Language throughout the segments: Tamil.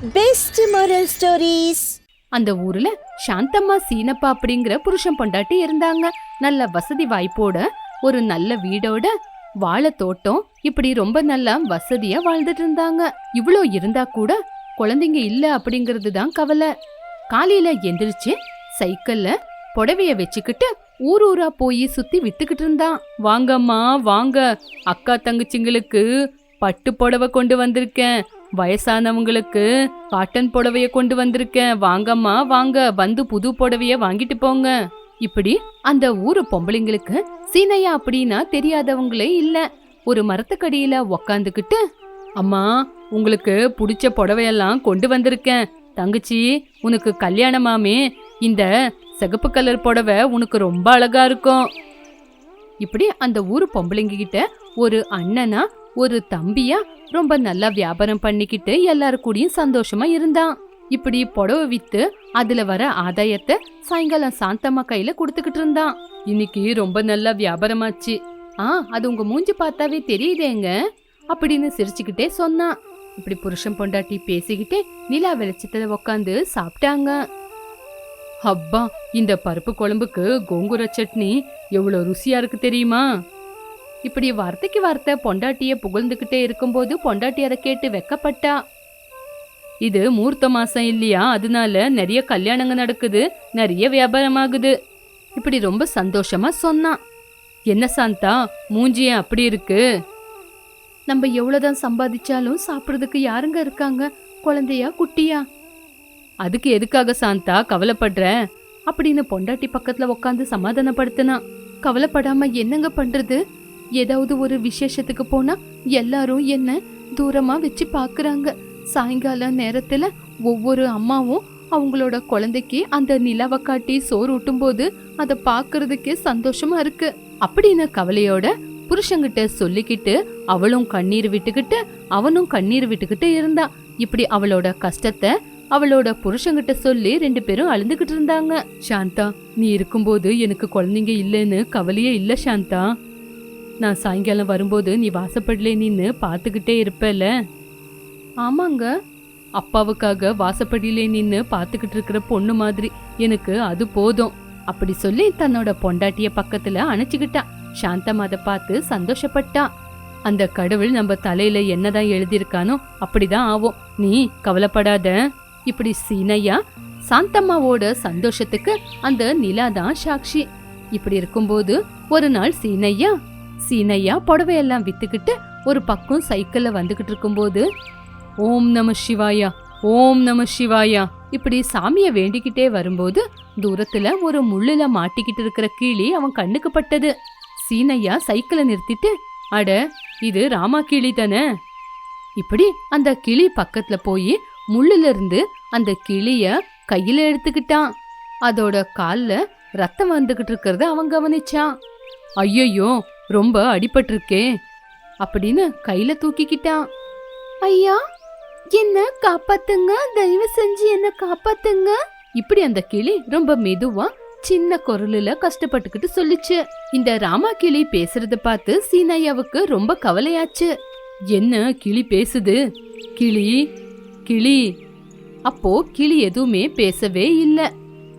பெஸ்ட் மோரல் ஸ்டோரீஸ் அந்த ஊர்ல சாந்தம்மா சீனப்பா அப்படிங்கிற புருஷன் பொண்டாட்டி இருந்தாங்க. நல்ல வசதி வாய்ப்போட ஒரு நல்ல வீடோட வாழை தோட்டம் இப்படி ரொம்ப நல்லா வசதியா வாழ்ந்துட்டு இருந்தாங்க. இவ்வளோ இருந்தா கூட குழந்தைங்க இல்ல அப்படிங்கிறது தான் கவலை. காலையில எந்திரிச்சு சைக்கிள்ல புடவைய வச்சுக்கிட்டு ஊர் ஊரா போய் சுத்தி வித்துக்கிட்டு இருந்தான். வாங்கம்மா வாங்க. அக்கா தங்கச்சிங்களுக்கு பட்டு புடவை கொண்டு வந்திருக்கேன். வயசானவங்களுக்கு காட்டன் புடவைய கொண்டு வந்திருக்கேன். வாங்கம்மா வாங்க. வந்து புது புடவைய வாங்கிட்டு போங்க. இப்படி அந்த ஊரு பொம்பளைங்களுக்கு சீனையா அப்படின்னா தெரியாதவங்களே இல்ல. ஒரு மரத்துக்கடியில உக்காந்துக்கிட்டு அம்மா உங்களுக்கு பிடிச்ச புடவையெல்லாம் கொண்டு வந்திருக்கேன். தங்கச்சி உனக்கு கல்யாணமாமே. இந்த சிகப்பு கலர் புடவை உனக்கு ரொம்ப அழகா இருக்கும். இப்படி அந்த ஊர் பொம்பளைங்க கிட்ட ஒரு அண்ணனா ஒரு தம்பியா ரொம்ப நல்லா வியாபாரம் பண்ணிக்கிட்டு எல்லாரு கூடயும் சந்தோஷமா இருந்தான். இப்படி புடவை வித்து அதுல வர ஆதாயத்தை சாயங்காலம் சாந்தம்மா கையில கொடுத்துக்கிட்டு இருந்தான். இன்னைக்கு ரொம்ப நல்லா வியாபாரமாச்சு. ஆ அது உங்க மூஞ்சி பார்த்தாவே தெரியுதேங்க அப்படின்னு சிரிச்சுக்கிட்டே சொன்னான். இப்படி புருஷன் பொண்டாட்டி பேசிக்கிட்டே நிலா வெளிச்சத்துல உக்காந்து சாப்பிட்டாங்க. அப்பா இந்த பருப்பு குழம்புக்கு கோங்குர சட்னி எவ்வளவு ருசியா இருக்கு தெரியுமா? இப்படி வார்த்தைக்கு வார்த்தை பொண்டாட்டிய புகழ்ந்துகிட்டே இருக்கும்போது பொண்டாட்டி அதை கேட்டு வெக்கப்பட்டா? இது மூர்த்த மாசம் இல்லையா? அதனால நிறைய கல்யாணங்க நடக்குது நிறைய வியாபாரம் ஆகுது இப்படி ரொம்ப சந்தோஷமா சொன்னான் என்ன சாந்தா மூஞ்சி ஏன் அப்படி இருக்கு? நம்ம எவ்வளவுதான் சம்பாதிச்சாலும் சாப்பிடுறதுக்கு யாருங்க இருக்காங்க? குழந்தையா குட்டியா? அதுக்கு எதுக்காக சாந்தா கவலைப்படுற? அப்படின்னு பொண்டாட்டி பக்கத்துல உட்காந்து சமாதானப்படுத்தினான் கவலைப்படாம என்னங்க பண்றது? ஏதாவது ஒரு விசேஷத்துக்கு போனா எல்லாரும் என்ன தூரமா வச்சு பாக்குறாங்க. சாயங்கால நேரத்துல ஒவ்வொரு அம்மாவும் அவங்களோட குழந்தைக்கு அந்த நிலவை காட்டி சோறு ஊட்டும் போது அதை பாக்குறதுக்கே சந்தோஷமா இருக்கு. அப்படின்னு கவலையோட புருஷங்கிட்ட சொல்லிக்கிட்டு அவளும் கண்ணீர் விட்டுக்கிட்டு அவனும் கண்ணீர் விட்டுக்கிட்டு இருந்தா. இப்படி அவளோட கஷ்டத்தை அவளோட புருஷங்கிட்ட சொல்லி ரெண்டு பேரும் அழுந்துகிட்டு இருந்தாங்க. சாந்தா நீ இருக்கும்போது எனக்கு குழந்தைங்க இல்லைன்னு கவலையே இல்ல சாந்தா. நான் சாயங்காலம் வரும்போது நீ வாசப்படலே நின்னு பார்த்துக்கிட்டே இருப்பல ஆமாங்க. அப்பாவுக்காக வாசப்படியிலே நின்னு பார்த்துக்கிட்டு இருக்கிற பொண்ணு மாதிரி எனக்கு அது போதும். அப்படி சொல்லி தன்னோட பொண்டாட்டிய பக்கத்துல அணைச்சுக்கிட்டா. சாந்தம் அதை பார்த்து சந்தோஷப்பட்டா. அந்த கடவுள் நம்ம தலையில என்னதான் எழுதியிருக்கானோ அப்படிதான் ஆகும். நீ கவலைப்படாத. இப்படி சீனையா சாந்தம்மாவோட சந்தோஷத்துக்கு அந்த நிலா தான் சாட்சி. இப்படி இருக்கும்போது ஒரு நாள் சீனையா சீனையா புடவையெல்லாம் வித்துக்கிட்டு ஒரு பக்கம் சைக்கிளில் வந்துக்கிட்டு இருக்கும்போது ஓம் நம சிவாயா ஓம் நம சிவாயா இப்படி சாமியை வேண்டிக்கிட்டே வரும்போது தூரத்துல ஒரு முள்ளுல மாட்டிக்கிட்டு இருக்கிற கிளி அவன் கண்ணுக்கு பட்டது. சீனையா சைக்கிளை நிறுத்திட்டு அட இது ராமா கிளி தானே? இப்படி அந்த கிளி பக்கத்துல போய் முள்ளுல இருந்து அந்த கிளிய கையில எடுத்துக்கிட்டான். அதோட காலில் ரத்தம் வந்துகிட்டு இருக்கிறத அவன் கவனிச்சான். ஐயையோ ரொம்ப அடிபட்டிருக்கே அப்படின்னு கையில தூக்கிக்கிட்டான். ஐயா என்ன காப்பாத்துங்க? தயவு செஞ்சு என்ன காப்பாத்துங்க? இப்படி அந்த கிளி ரொம்ப மெதுவா சின்ன குரலுல கஷ்டப்பட்டுக்கிட்டு சொல்லிச்சு. இந்த ராமா கிளி பேசுறத பார்த்து சீனையாவுக்கு ரொம்ப கவலையாச்சு. என்ன கிளி பேசுது? கிளி கிளி. அப்போ கிளி எதுவுமே பேசவே இல்ல.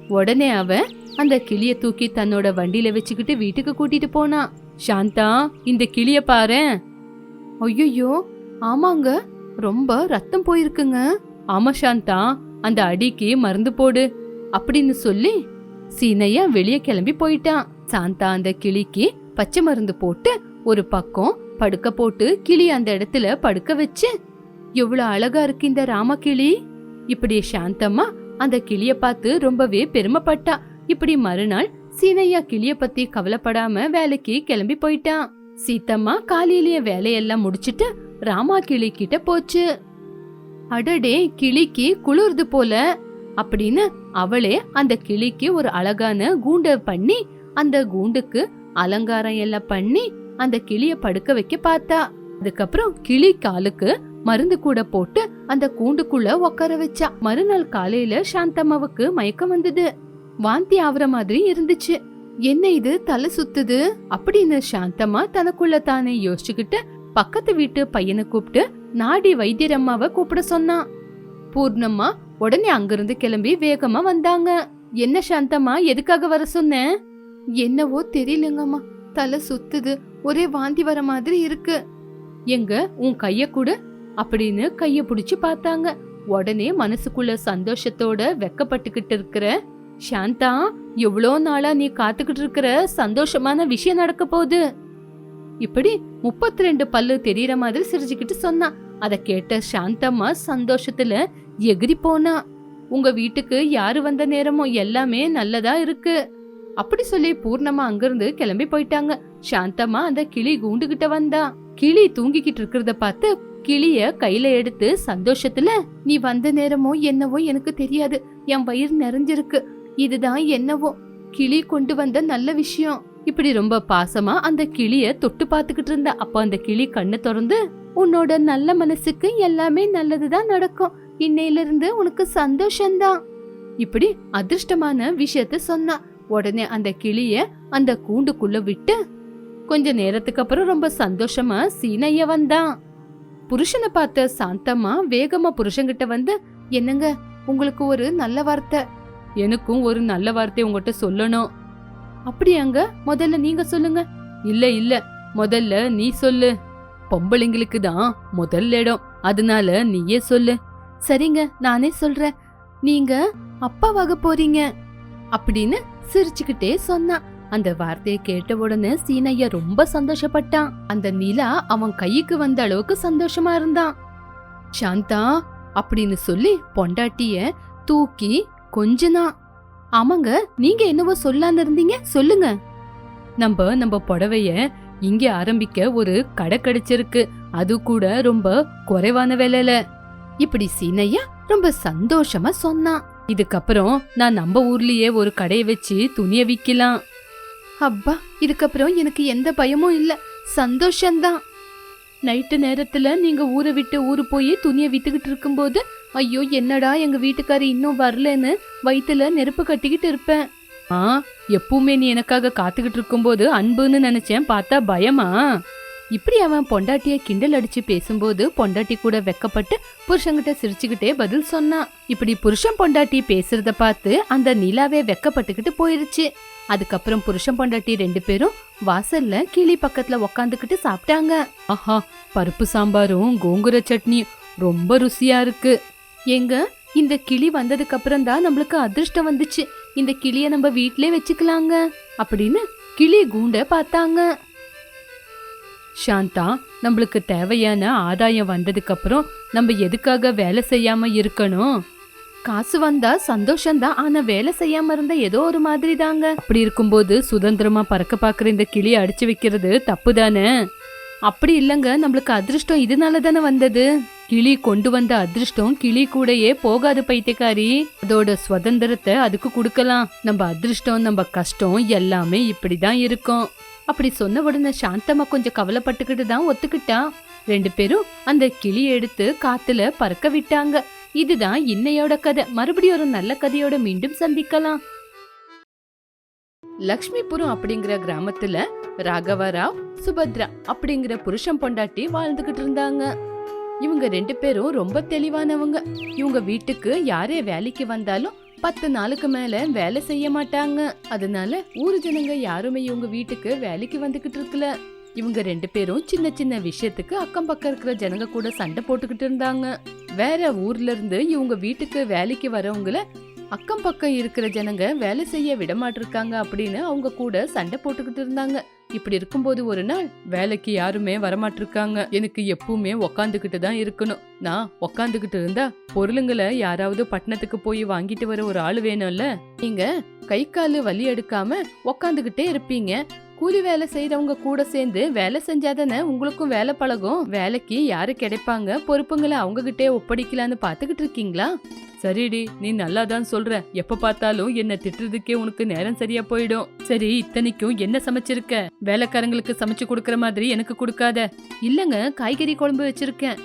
உடனே அவன் அந்த கிளிய தூக்கி தன்னோட வண்டியில வச்சுக்கிட்டு வீட்டுக்கு கூட்டிட்டு போனா சாந்தா இந்த கிளிய பாரேன் ஐயோ ஆமாங்க. ரொம்ப ரத்தம் போயிருக்குங்க. ஆமா சாந்தா அந்த அடிக்கு மருந்து போடு. அப்படின்னு சொல்லி சீனையா வெளியே கிளம்பி போயிட்டான் சாந்தா அந்த கிளிக்கு பச்சை மருந்து போட்டு ஒரு பக்கம் படுக்க போட்டு கிளி அந்த இடத்துல படுக்க வச்சு எவ்வளவு அழகா இருக்கு இந்த ராமகிளி இப்படி சாந்தம்மா அந்த கிளிய பார்த்து ரொம்பவே பெருமைப்பட்டா. இப்படி மறுநாள் சீனையா கிளிய பத்தி கவலைப்படாம வேலைக்கு கிளம்பி போயிட்டான். சீத்தம்மா காலையிலேயே வேலையெல்லாம் முடிச்சிட்டு ராமா கிளி கிட்ட போச்சு. அடடே கிளிக்கு குளிர்து போல. அப்படின்னு அவளே அந்த கிளிக்கு ஒரு அழகான கூண்ட பண்ணி அந்த கூண்டுக்கு அலங்காரம் எல்லாம் பண்ணி அந்த கிளிய படுக்க வைக்க பார்த்தா. அதுக்கப்புறம் கிளி காலுக்கு மருந்து கூட போட்டு அந்த கூண்டுக்குள்ள உட்கார வச்சா. மறுநாள் காலையில சாந்தம்மாவுக்கு மயக்கம் வந்தது. வாந்தி ஆவற மாதிரி இருந்துச்சு. என்ன இது? தலை சுத்துது? அப்படின்னு சாந்தம்மா தனக்குள்ள தானே யோசிச்சுக்கிட்டு பக்கத்து வீட்டு பையனை கூப்பிட்டு நாடி வைத்தியரம்மாவை கூப்பிட சொன்னான். பூர்ணம்மா உடனே அங்கிருந்து கிளம்பி வேகமா வந்தாங்க. என்ன சாந்தம்மா எதுக்காக வர சொன்னேன் என்னவோ தெரியலங்கம்மா. தலை சுத்துது. ஒரே வாந்தி வர மாதிரி இருக்கு. எங்க? உன் கைய கொடு. அப்படின்னு கைய புடிச்சு பார்த்தாங்க. உடனே மனசுக்குள்ள சந்தோஷத்தோட வெக்கப்பட்டுக்கிட்டு இருக்கிற சாந்தா எவ்வளோ நாளா நீ காத்துக்கிட்டு இருக்கிற சந்தோஷமான விஷயம் நடக்க போகுது? இப்படி முப்பத்தி ரெண்டு பல்லு தெரியற மாதிரி சிரிச்சுக்கிட்டு சொன்னா. அதை கேட்ட சாந்தம்மா சந்தோஷத்துல எகிரி போனா. உங்க வீட்டுக்கு யாரு வந்த நேரமோ எல்லாமே நல்லதா இருக்கு. அப்படி சொல்லி பூர்ணமா அங்கிருந்து கிளம்பி போயிட்டாங்க. சாந்தம்மா அந்த கிளி கூண்டுகிட்ட வந்தா. கிளி தூங்கிக்கிட்டு இருக்கிறத பார்த்து கிளிய கையில எடுத்து சந்தோஷத்துல நீ வந்த நேரமோ என்னவோ எனக்கு தெரியாது. என் வயிறு நிறைஞ்சிருக்கு. இதுதான் என்னவோ. கிளி கொண்டு வந்த நல்ல விஷயம். இப்படி ரொம்ப பாசமா அந்த கிளிய தொட்டு பார்த்துக்கிட்டு இருந்த. அப்போ அந்த கிளி கண்ணு திறந்து உன்னோட நல்ல மனசுக்கு எல்லாமே நல்லதுதான் நடக்கும். இன்னையில இருந்து உனக்கு சந்தோஷம்தான். இப்படி அதிர்ஷ்டமான விஷயத்த சொன்னா. உடனே அந்த கிளிய அந்த கூண்டுக்குள்ள விட்டு கொஞ்ச நேரத்துக்கு அப்புறம் ரொம்ப சந்தோஷமா சீனைய வந்தான். புருஷனை பார்த்த சாந்தம்மா வேகமா புருஷங்கிட்ட வந்து என்னங்க உங்களுக்கு ஒரு நல்ல வார்த்தை. எனக்கும் ஒரு நல்ல வார்த்தை உங்ககிட்ட சொல்லணும். அப்படியாங்க முதல்ல நீங்க சொல்லுங்க. இல்ல இல்ல. முதல்ல நீ சொல்லு. பொம்பளைங்களுக்கு தான் முதல் இடம். அதனால நீயே சொல்லு. சரிங்க நானே சொல்றேன். நீங்க அப்பாவாக போறீங்க. அப்படின்னு சிரிச்சுக்கிட்டே சொன்னான். அந்த வார்த்தையை கேட்ட உடனே சீனையா ரொம்ப சந்தோஷப்பட்டான். அந்த நிலா அவன் கைக்கு வந்த அளவுக்கு சந்தோஷமா இருந்தான். சாந்தா அப்படின்னு சொல்லி பொண்டாட்டிய தூக்கி கொஞ்சனா? ஆமாங்க நீங்க என்னவோ சொல்லான்னு இருந்தீங்க சொல்லுங்க. நம்ம நம்ம புடவைய இங்க ஆரம்பிக்க ஒரு கடை கிடைச்சிருக்கு. அது கூட ரொம்ப குறைவான விலையில. இப்படி சீனையா? ரொம்ப சந்தோஷமா சொன்னான் இதுக்கப்புறம் நான் நம்ம ஊர்லயே ஒரு கடையை வச்சு துணிய விக்கலாம். அப்பா இதுக்கப்புறம் எனக்கு எந்த பயமும் இல்ல. சந்தோஷம்தான். நைட்டு நேரத்துல நீங்க ஊரை விட்டு ஊரு போய் துணியை வித்துக்கிட்டு இருக்கும்போது ஐயோ என்னடா எங்க வீட்டுக்காரி இன்னும் வரலன்னு வயிற்றுல நெருப்பு கட்டிக்கிட்டு இருப்பேன். ஆ எப்பவுமே நீ எனக்காக காத்துக்கிட்டு இருக்கும்போது அன்புன்னு நினைச்சேன் பார்த்தா பயமா? இப்படி அவன் பொண்டாட்டிய கிண்டல் அடிச்சு பேசும்போது பொண்டாட்டி கூட வெக்கப்பட்டு புருஷங்கிட்ட சிரிச்சுக்கிட்டே பதில் சொன்னான் இப்படி புருஷன் பொண்டாட்டி பேசுறத பார்த்து அந்த நிலாவே வெக்கப்பட்டுக்கிட்டு போயிருச்சு. அதுக்கப்புறம் புருஷன் பொண்டாட்டி ரெண்டு பேரும் வாசல்ல கிளி பக்கத்துல உக்காந்துக்கிட்டு சாப்பிட்டாங்க. ஆஹா பருப்பு சாம்பாரும் கோங்குர சட்னி ரொம்ப ருசியா இருக்கு. ஏங்க இந்த கிளி வந்ததுக்கு அப்புறம் தான் நம்மளுக்கு அதிர்ஷ்டம் வந்துச்சு. இந்த கிளிய நம்ம வீட்லயே வச்சுக்கலாங்க. அப்படின்னு கிளி கூண்ட பார்த்தாங்க. சாந்தா நம்மளுக்கு தேவையான ஆதாயம் வந்ததுக்கு அப்புறம் நம்ம எதுக்காக வேலை செய்யாம இருக்கணும்? காசு வந்தா சந்தோஷம்தான் ஆனா வேலை செய்யாம இருந்தா ஏதோ ஒரு மாதிரி தாங்க அப்படி இருக்கும்போது சுதந்திரமா பறக்க பாக்குற இந்த கிளியை அடிச்சு வைக்கிறது தப்பு தானே அப்படி இல்லைங்க நம்மளுக்கு அதிர்ஷ்டம் இதனால தானே வந்தது. கிளி கொண்டு வந்த அதிர்ஷ்டம் கிளி கூடயே போகாது பைத்தியக்காரி. அதோட சுதந்திரத்தை அதுக்கு கொடுக்கலாம். நம்ம அதிர்ஷ்டம் நம்ம கஷ்டம் எல்லாமே இப்படிதான் இருக்கும். அப்படி சொன்ன உடனே சாந்தமா கொஞ்சம் கவலைப்பட்டுக்கிட்டு தான் ஒத்துக்கிட்டா. ரெண்டு பேரும் அந்த கிளியை எடுத்து காத்துல பறக்க விட்டாங்க. இதுதான் இன்னையோட கதை. மறுபடியும் ஒரு நல்ல கதையோட மீண்டும் சந்திக்கலாம். லக்ஷ்மிபுரம் அப்படிங்கிற கிராமத்துல ராகவராவ் சுபத்ரா அப்படிங்கிற புருஷன் பொண்டாட்டி வாழ்ந்துகிட்டு இருந்தாங்க. இவங்க ரெண்டு பேரும் ரொம்ப தெளிவானவங்க. இவங்க வீட்டுக்கு யாரே வேலைக்கு வந்தாலும் பத்து நாளுக்கு மேல வேலை செய்ய மாட்டாங்க. அதனால ஊர் ஜனங்க யாருமே இவங்க வீட்டுக்கு வேலைக்கு வந்துகிட்டு இருக்கல. இவங்க ரெண்டு பேரும் சின்ன சின்ன விஷயத்துக்கு அக்கம் பக்கம் இருக்கிற ஜனங்க கூட சண்டை போட்டுக்கிட்டு இருந்தாங்க. வேற ஊர்ல இருந்து இவங்க வீட்டுக்கு வேலைக்கு வரவங்கள அக்கம் பக்கம் இருக்கிற ஜனங்க வேலை செய்ய விட மாட்டிருக்காங்க அப்படின்னு அவங்க கூட சண்டை போட்டுக்கிட்டு இருந்தாங்க. இப்படி இருக்கும்போது ஒரு நாள் வேலைக்கு யாருமே வரமாட்டிருக்காங்க. எனக்கு எப்பவுமே உக்காந்துக்கிட்டு தான் இருக்கணும். நான் உக்காந்துக்கிட்டு இருந்தா பொருளுங்களை யாராவது பட்டணத்துக்கு போய் வாங்கிட்டு வர ஒரு ஆள் வேணும்ல? நீங்க கை காலு வலி எடுக்காம உக்காந்துக்கிட்டே இருப்பீங்க. கூலி வேலை செய்யறவங்க கூட சேர்ந்து வேலை செஞ்சாதானே உங்களுக்கும் வேலை பழகும். வேலைக்கு யாரு கிடைப்பாங்க? பொறுப்புங்களை அவங்க கிட்டே ஒப்படைக்கலான்னு பாத்துக்கிட்டு இருக்கீங்களா? சரிடி நீ நல்லா தான் சொல்ற. எப்ப பார்த்தாலும் என்ன திட்டுறதுக்கே உனக்கு நேரம் சரியா போயிடும். சரி இத்தனைக்கும் என்ன சமைச்சிருக்க? வேலைக்காரங்களுக்கு சமைச்சு கொடுக்கற மாதிரி எனக்கு கொடுக்காத. இல்லங்க காய்கறி குழம்பு வச்சிருக்கேன்.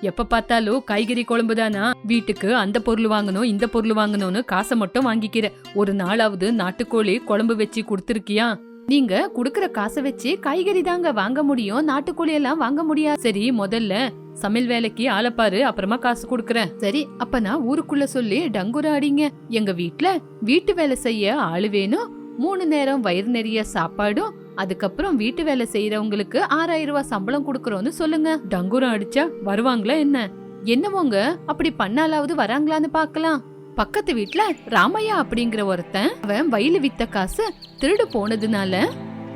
எப்ப பார்த்தாலும் காய்கறி குழம்பு தானா? வீட்டுக்கு அந்த பொருள் வாங்கணும் இந்த பொருள் வாங்கணும்னு காசை மட்டும் வாங்கிக்கிற. ஒரு நாளாவது நாட்டுக்கோழி குழம்பு வச்சு கொடுத்துருக்கியா? நீங்க குடுக்கற காசை வச்சு காய்கறி தாங்க வாங்க முடியும். நாட்டுக்கோழி எல்லாம் வாங்க முடியாது. சரி முதல்ல சமையல் வேலைக்கு ஆளப்பாரு அப்புறமா காசு குடுக்கறேன். சரி அப்ப நான் ஊருக்குள்ள சொல்லி டங்குரா அடிங்க. எங்க வீட்ல வீட்டு வேலை செய்ய ஆளு வேணும். மூணு நேரம் வயிறு நிறைய சாப்பாடும் அதுக்கப்புறம் வீட்டு வேலை செய்யறவங்களுக்கு ஆறாயிரம் ரூபாய் சம்பளம் குடுக்கறோம்னு சொல்லுங்க. டங்குரம் அடிச்சா வருவாங்களா என்ன? என்னவோங்க அப்படி பண்ணாலாவது வராங்களான்னு பார்க்கலாம். பக்கத்து வீட்ல ராமையா அப்படிங்கிற ஒருத்தன் அவன் வயலு வித்த காசு திருடு போனதுனால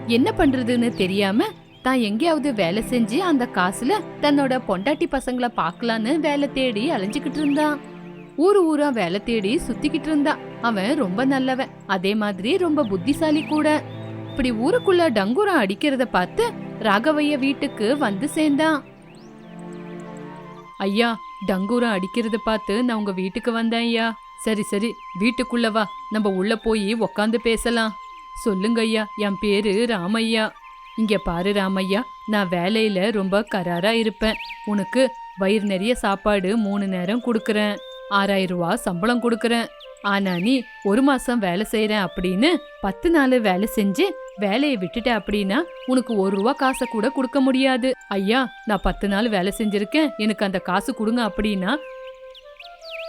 என்ன பண்றதுன்னு தெரியாம தான் எங்கேயாவது வேலை செஞ்சு அந்த காசுல தன்னோட பொண்டாட்டி பசங்களை பார்க்கலான்னு வேலை தேடி அலைஞ்சுக்கிட்டு இருந்தான். ஊரு ஊரா வேலை தேடி சுத்திக்கிட்டு இருந்தான். அவன் ரொம்ப நல்லவன். அதே மாதிரி ரொம்ப புத்திசாலி கூட. இப்படி ஊருக்குள்ள டங்குரம் அடிக்கிறத பார்த்து ராகவைய வீட்டுக்கு வந்து சேர்ந்தான். ஐயா டங்கூரம் அடிக்கிறத பார்த்து நான் உங்க வீட்டுக்கு வந்தேன் ஐயா. சரி சரி வீட்டுக்குள்ள வா. நம்ம உள்ள போய் உக்காந்து பேசலாம். சொல்லுங்க ஐயா என் பேரு ராமையா. இங்க பாரு ராமையா நான் வேலையில ரொம்ப கராரா இருப்பேன். உனக்கு வயிறு நிறைய சாப்பாடு மூணு நேரம் கொடுக்குறேன். ஆறாயிரம் ரூபா சம்பளம் கொடுக்குறேன். ஆனா நீ ஒரு மாசம் வேலை செய்யறேன் அப்படின்னு பத்து நாள் வேலை செஞ்சு வேலையை விட்டுட்ட அப்படின்னா உனக்கு ஒரு ரூபா காசை கூட கொடுக்க முடியாது. ஐயா நான் பத்து நாள் வேலை செஞ்சிருக்கேன். எனக்கு அந்த காசு கொடுங்க அப்படின்னா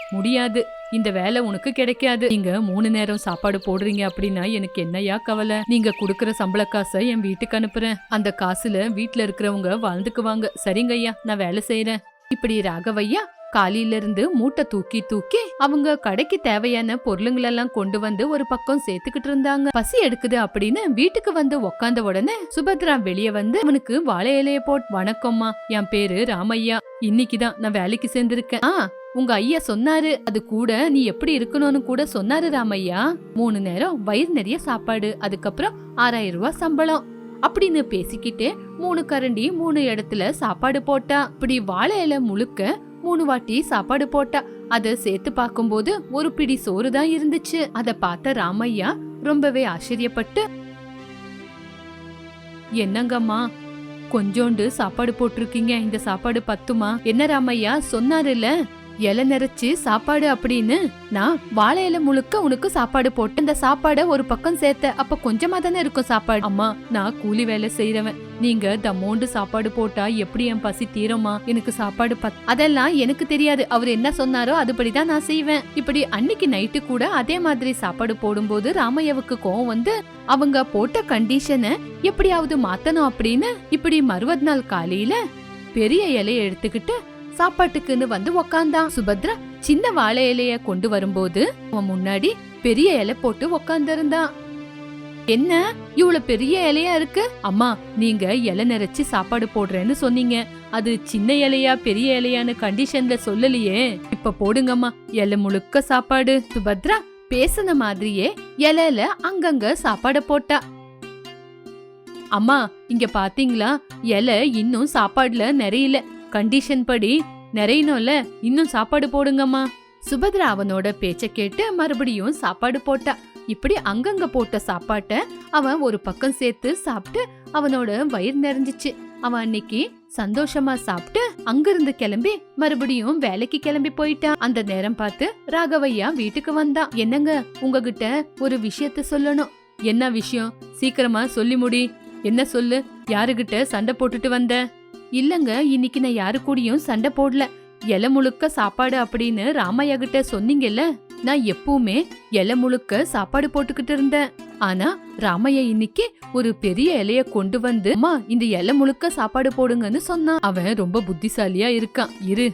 முடியாது. இந்த வேலை உனக்கு கிடைக்காது. நீங்க மூணு நேரம் சாப்பாடு போடுறீங்க அப்படின்னா எனக்கு என்னையா கவலை? நீங்க குடுக்கற சம்பள காசை என் வீட்டுக்கு அனுப்புறேன். அந்த காசுல வீட்டுல இருக்கிறவங்க வாழ்ந்துக்குவாங்க. சரிங்க ஐயா நான் வேலை செய்யறேன் இப்படி ராகவையா காலையில இருந்து மூட்டை தூக்கி தூக்கி அவங்க கடைக்கு தேவையான பொருளுங்களெல்லாம் கொண்டு வந்து ஒரு பக்கம் சேர்த்துக்கிட்டு இருந்தாங்க. பசி எடுக்குது அப்படின்னு வீட்டுக்கு வந்து உக்காந்த உடனே சுபத்ரா வெளியே வந்து அவனுக்கு வாழை இலைய போட் வணக்கம்மா. என் பேரு ராமையா. இன்னைக்குதான் நான் வேலைக்கு சேர்ந்திருக்கேன். ஆ உங்க ஐயா சொன்னாரு அது கூட நீ எப்படி இருக்கணும்னு கூட சொன்னாரு ராமையா. மூணு நேரம் வயிறு நிறைய சாப்பாடு அதுக்கப்புறம் ஆறாயிரம் ரூபாய் சம்பளம் அப்படின்னு பேசிக்கிட்டே மூணு கரண்டி மூணு இடத்துல சாப்பாடு போட்டா. இப்படி வாழை இலை முழுக்க மூணு வாட்டி சாப்பாடு போட்டா. அத சேர்த்து பார்க்கும்போது ஒரு பிடி சோறு தான் இருந்துச்சு. அத பார்த்த ராமையா ரொம்பவே ஆச்சரியப்பட்டு என்னங்கம்மா கொஞ்சோண்டு சாப்பாடு போட்டிருக்கீங்க. இந்த சாப்பாடு பத்துமா? என்ன ராமையா சொன்னாருல்ல இலை நிறைச்சு சாப்பாடு அப்படின்னு? நான் வாழை இலை முழுக்க உனக்கு சாப்பாடு போட்டு இந்த சாப்பாட ஒரு பக்கம் சேர்த்த அப்ப கொஞ்சமா தானே இருக்கும் சாப்பாடு? அம்மா நான் கூலி வேலை செய்யறவன் நீங்க தமோண்டு சாப்பாடு போட்டா எப்படி என் பசி தீரமா எனக்கு சாப்பாடு பத் அதெல்லாம் எனக்கு தெரியாது. அவர் என்ன சொன்னாரோ அதுபடிதான் நான் செய்வேன். இப்படி அன்னைக்கு நைட்டு கூட அதே மாதிரி சாப்பாடு போடும்போது ராமையாவுக்கு கோவம் வந்து அவங்க போட்ட கண்டிஷனை எப்படியாவது மாத்தணும் அப்படின்னு? இப்படி மறுவது நாள் காலையில பெரிய இலைய எடுத்துக்கிட்டு சாப்பாட்டுக்குன்னு வந்து உக்காந்தான். சுபத்ரா சின்ன வாழை இலைய கொண்டு வரும்போது அவன் முன்னாடி பெரிய இலை போட்டு உக்காந்துருந்தான். என்ன? இவ்வளவு பெரிய இலையா இருக்கு? அம்மா நீங்க இலை நிறைச்சு சாப்பாடு போடுறேன்னு சொன்னீங்க. அது சின்ன இலையா பெரிய இலையான்னு கண்டிஷன்ல சொல்லலையே. இப்ப போடுங்கம்மா. இலை முழுக்க சாப்பாடு. சுபத்ரா பேசுன மாதிரியே இலையில அங்கங்க சாப்பாட போட்டா. அம்மா இங்க பாத்தீங்களா? இலை இன்னும் சாப்பாடுல நிறையல. கண்டிஷன் படி நிறையணும்ல இன்னும் சாப்பாடு போடுங்கம்மா. சுபத்ரா அவனோட பேச்ச கேட்டு மறுபடியும் சாப்பாடு போட்டா. இப்படி அங்கங்க போட்ட சாப்பாட்ட அவன் ஒரு பக்கம் சேர்த்து சாப்பிட்டு அவனோட வயிறு நிறைஞ்சிச்சு. அவன் அன்னைக்கு சந்தோஷமா சாப்பிட்டு அங்கிருந்து கிளம்பி மறுபடியும் வேலைக்கு கிளம்பி போயிட்டான். அந்த நேரம் பார்த்து ராகவையா வீட்டுக்கு வந்தான். என்னங்க உங்ககிட்ட ஒரு விஷயத்த சொல்லணும். என்ன விஷயம்? சீக்கிரமா சொல்லி முடி. என்ன சொல்லு? யாருகிட்ட சண்டை போட்டுட்டு வந்த? இல்லங்க இன்னைக்கு நான் யாரு கூடயும் சண்டை போடல. இலை முழுக்க சாப்பாடு அப்படின்னு ராமையா கிட்ட சொன்னீங்கல்ல நான் எப்பவுமே இலை முழுக்க சாப்பாடு போட்டுக்கிட்டு இருந்தேன். ஆனா ராமையா இன்னைக்கு ஒரு பெரிய இலைய கொண்டு வந்து அம்மா இந்த இலை முழுக்க சாப்பாடு போடுங்கன்னு சொன்னான். அவன் ரொம்ப புத்திசாலியா இருக்கான். இரு.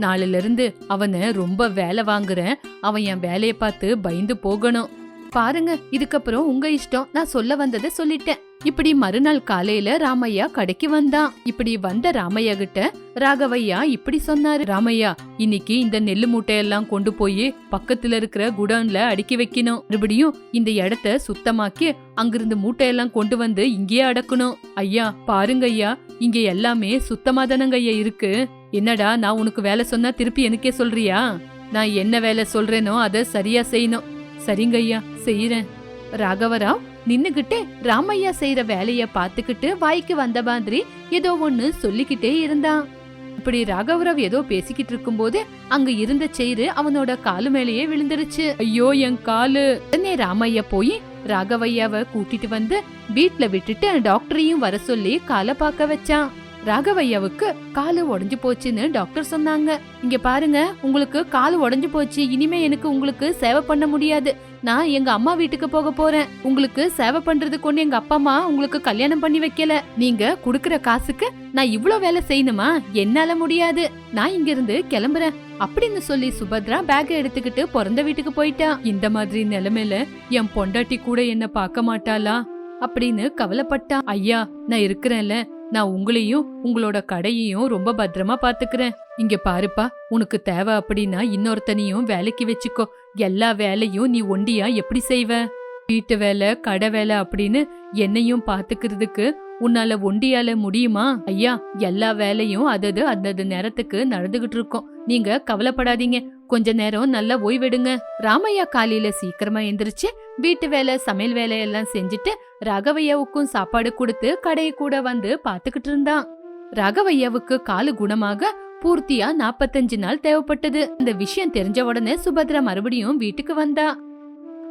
நாளில இருந்து அவனை ரொம்ப வேலை வாங்குறேன். அவன் என் வேலைய பார்த்து பயந்து போகணும். பாருங்க இதுக்கப்புறம் உங்க இஷ்டம். நான் சொல்ல வந்ததை சொல்லிட்டேன். இப்படி மறுநாள் காலையில ராமையா கடைக்கு வந்தான் இப்படி வந்த ராமையா கிட்ட ராகவையா இப்படி சொன்னாரு. ராமையா இன்னைக்கு இந்த நெல்லு மூட்டையெல்லாம் கொண்டு போய் பக்கத்துல இருக்கிற குடோன்ல அடுக்கி வைக்கணும். மறுபடியும் இந்த இடத்த சுத்தமாக்கி அங்கிருந்து மூட்டையெல்லாம் கொண்டு வந்து இங்கேயே அடக்கணும். ஐயா பாருங்க ஐயா இங்க எல்லாமே சுத்தமா தானங்க ஐயா இருக்கு. என்னடா நான் உனக்கு வேலை சொன்னா திருப்பி எனக்கே சொல்றியா? நான் என்ன வேலை சொல்றேனோ அதை சரியா செய்யணும். சரிங்க ஐயா செய்யறேன் ராகவராவ் நின்னுகிட்டே ராமையா செய்யற வேலைய பாத்துக்கிட்டு வாய்க்கு வந்த மாதிரி ஏதோ ஒண்ணு சொல்லிக்கிட்டே இருந்தான். இப்படி ராகவராவ் ஏதோ பேசிக்கிட்டு இருக்கும்போது அங்க இருந்த செயிறு அவனோட காலு மேலேயே விழுந்துருச்சு. ஐயோ என் காலு. உடனே ராமையா போய் ராகவையாவை கூட்டிட்டு வந்து வீட்ல விட்டுட்டு டாக்டரையும் வர சொல்லி காலை பார்க்க வச்சான். ராகவையாவுக்கு காலு உடஞ்சு போச்சுன்னு டாக்டர் சொன்னாங்க. இங்க பாருங்க உங்களுக்கு காலு உடஞ்சு போச்சு. இனிமே எனக்கு உங்களுக்கு சேவை பண்ண முடியாது. நான் எங்க அம்மா வீட்டுக்கு போக போறேன். உங்களுக்கு சேவை பண்றதுக்கு ஒண்ணு எங்க அப்பா அம்மா உங்களுக்கு கல்யாணம் பண்ணி வைக்கல. நீங்க குடுக்கற காசுக்கு நான் இவ்ளோ வேலை செய்யணுமா? என்னால முடியாது. நான் இங்க இருந்து கிளம்புறேன். அப்படின்னு சொல்லி சுபத்ரா பேக் எடுத்துக்கிட்டு பிறந்த வீட்டுக்கு போயிட்டா. இந்த மாதிரி நிலைமையில என் பொண்டாட்டி கூட என்ன பார்க்க மாட்டாளா? அப்படின்னு கவலைப்பட்டான் ஐயா நான் இருக்கிறேன்ல. நான் உங்களையும் உங்களோட கடையையும் ரொம்ப பத்திரமா பாத்துக்கிறேன் இங்க பாருப்பா உனக்கு தேவை அப்படின்னா இன்னொருத்தனையும் வேலைக்கு வச்சுக்கோ. எல்லா வேலையும் நீ ஒண்டியா எப்படி செய்வ? வீட்டு வேலை கடை வேலை அப்படின்னு என்னையும் பாத்துக்கிறதுக்கு உன்னால ஒண்டியால முடியுமா? ஐயா எல்லா வேலையும் அதது அந்தது நேரத்துக்கு நடந்துகிட்டு இருக்கோம். நீங்க கவலைப்படாதீங்க. கொஞ்ச நேரம் நல்லா ஓய்வெடுங்க. ராமையா காலையில சீக்கிரமா எந்திரிச்சு வீட்டு வேலை சமையல் வேலையெல்லாம் செஞ்சுட்டு ராகவையாவுக்கும் சாப்பாடு கொடுத்து கடையை கூட வந்து பாத்துக்கிட்டு இருந்தான். ராகவையாவுக்கு காலு குணமாக பூர்த்தியா நாப்பத்தஞ்சு நாள் தேவைப்பட்டது. இந்த விஷயம் தெரிஞ்ச உடனே சுபத்ரா மறுபடியும் வீட்டுக்கு வந்தா.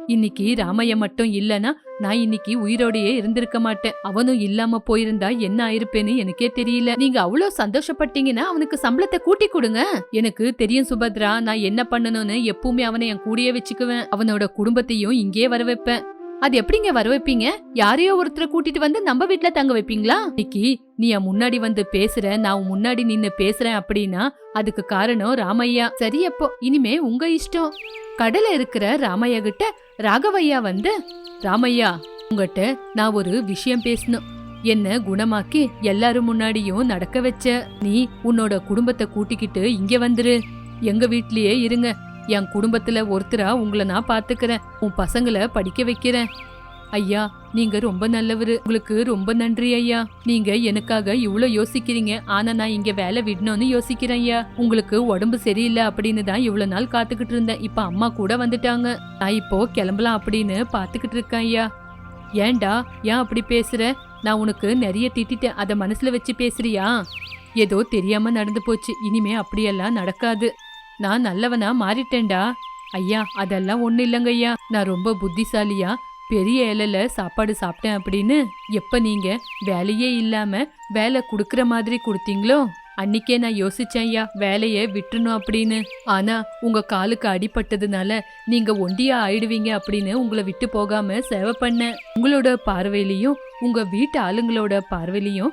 இன்னைக்கு ராமைய மட்டும் இல்லனா நான் இன்னைக்கு உயிரோடையே இருந்திருக்க மாட்டேன். அவனும் இல்லாம போயிருந்தா என்ன ஆயிருப்பேன்னு எனக்கே தெரியல. நீங்க அவ்வளவு சந்தோஷப்பட்டீங்கன்னா அவனுக்கு சம்பளத்தை கூட்டி கொடுங்க. எனக்கு தெரியும் சுபத்ரா நான் என்ன பண்ணணும்னு எப்பவுமே அவனை என் கூடயே வச்சுக்குவேன். அவனோட குடும்பத்தையும் இங்கே வர வைப்பேன் அது எப்படிங்க வர வைப்பீங்க? யாரையோ ஒருத்தரை கூட்டிட்டு வந்து நம்ம வீட்டுல தங்க வைப்பீங்களா? நிக்கி நீ என் முன்னாடி வந்து பேசுற நான் முன்னாடி நின்னு பேசுறேன் அப்படின்னா அதுக்கு காரணம் ராமையா. சரி அப்போ இனிமே உங்க இஷ்டம். கடல இருக்கிற ராமையா கிட்ட ராகவையா வந்து ராமையா உங்ககிட்ட நான் ஒரு விஷயம் பேசணும். என்ன குணமாக்கி எல்லாரும் முன்னாடியும் நடக்க வச்ச நீ உன்னோட குடும்பத்தை கூட்டிக்கிட்டு இங்க வந்துரு. எங்க வீட்லயே இருங்க. என் குடும்பத்துல ஒருத்தரா உங்களை நான் பாத்துக்கிறேன். உன் பசங்களை படிக்க வைக்கிறேன். ஐயா நீங்க ரொம்ப நல்லவரு. உங்களுக்கு ரொம்ப நன்றி ஐயா. நீங்க எனக்காக இவ்வளோ யோசிக்கிறீங்க. ஆனா நான் இங்க வேலை விடணும்னு யோசிக்கிறேன் ஐயா. உங்களுக்கு உடம்பு சரியில்லை அப்படின்னு தான் இவ்வளவு நாள் காத்துக்கிட்டு இருந்தேன். இப்ப அம்மா கூட வந்துட்டாங்க. நான் இப்போ கிளம்பலாம் அப்படின்னு பாத்துக்கிட்டு இருக்கேன் ஐயா. ஏன்டா ஏன் அப்படி பேசுற? நான் உனக்கு நிறைய திட்டிட்டேன். அதை மனசுல வச்சு பேசுறியா? ஏதோ தெரியாம நடந்து போச்சு. இனிமே அப்படியெல்லாம் நடக்காது. நான் நல்லவனா மாறிட்டேன்டா. ஐயா அதெல்லாம் ஒன்றும் இல்லைங்க ஐயா. நான் ரொம்ப புத்திசாலியா பெரிய இலையில சாப்பாடு சாப்பிட்டேன் அப்படின்னு. எப்ப நீங்க வேலையே இல்லாம வேலை கொடுக்குற மாதிரி கொடுத்தீங்களோ? அன்னிக்கே நான் யோசிச்சேன் ஐயா வேலையை விட்டுணும் அப்படின்னு. ஆனா உங்க காலுக்கு அடிபட்டதுனால நீங்க ஒண்டியா ஆயிடுவீங்க அப்படின்னு உங்களை விட்டு போகாம சேவை பண்ணேன். உங்களோட பார்வையிலையும் உங்க வீட்டு ஆளுங்களோட பார்வையிலையும்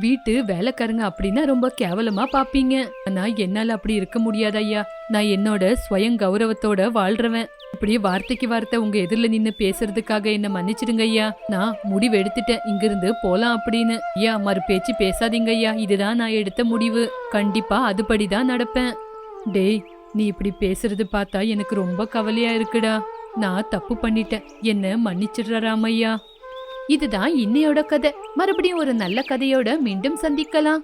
வீட்டு வேலைக்காரங்க அப்படின்னா ரொம்ப கேவலமா பாப்பீங்க. ஆனா என்னால அப்படி இருக்க முடியாது ஐயா. நான் என்னோட ஸ்வயம் கௌரவத்தோட வாழ்றவன். இப்படி வார்த்தைக்கு வார்த்தை உங்க எதிரில நின்னு பேசுறதுக்காக என்ன மன்னிச்சிடுங்க ஐயா. நான் முடிவு எடுத்துட்டேன். இங்கிருந்து போலாம் அப்படின்னு. ஐயா மறு பேச்சு பேசாதீங்க ஐயா. இதுதான் நான் எடுத்த முடிவு. கண்டிப்பா அதுபடிதான் நடப்பேன். டேய் நீ இப்படி பேசுறது பார்த்தா எனக்கு ரொம்ப கவலையா இருக்குடா. நான் தப்பு பண்ணிட்டேன். என்ன மன்னிச்சிடுற ராமையா இதுதான் இன்னையோட கதை. மறுபடியும் ஒரு நல்ல கதையோட மீண்டும் சந்திக்கலாம்.